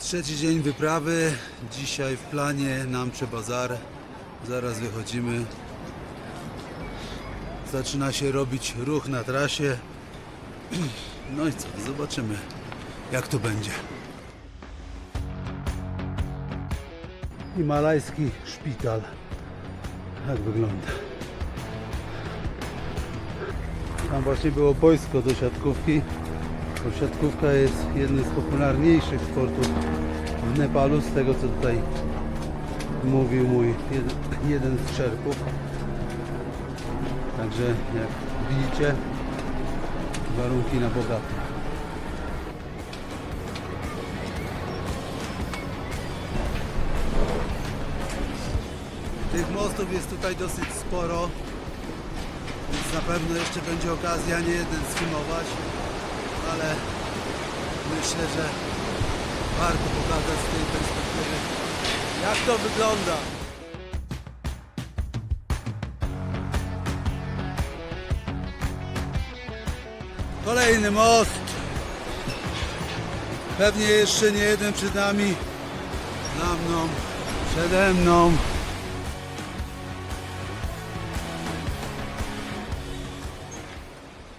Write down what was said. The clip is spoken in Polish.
Trzeci dzień wyprawy. Dzisiaj w planie Namcze Bazar. Zaraz wychodzimy. Zaczyna się robić ruch na trasie. No i co? Zobaczymy jak to będzie. Himalajski szpital. Jak wygląda. Tam właśnie było boisko do siatkówki. Bo siatkówka jest jednym z popularniejszych sportów w Nepalu, z tego co tutaj mówił mój jeden, z czerpów. Także jak widzicie, warunki na bogato. Tych mostów jest tutaj dosyć sporo, więc na pewno jeszcze będzie okazja nie jeden sfilmować, ale myślę, że warto pokazać z tej perspektywy, jak to wygląda. Kolejny most. Pewnie jeszcze nie jeden przed nami. Za mną, przede mną.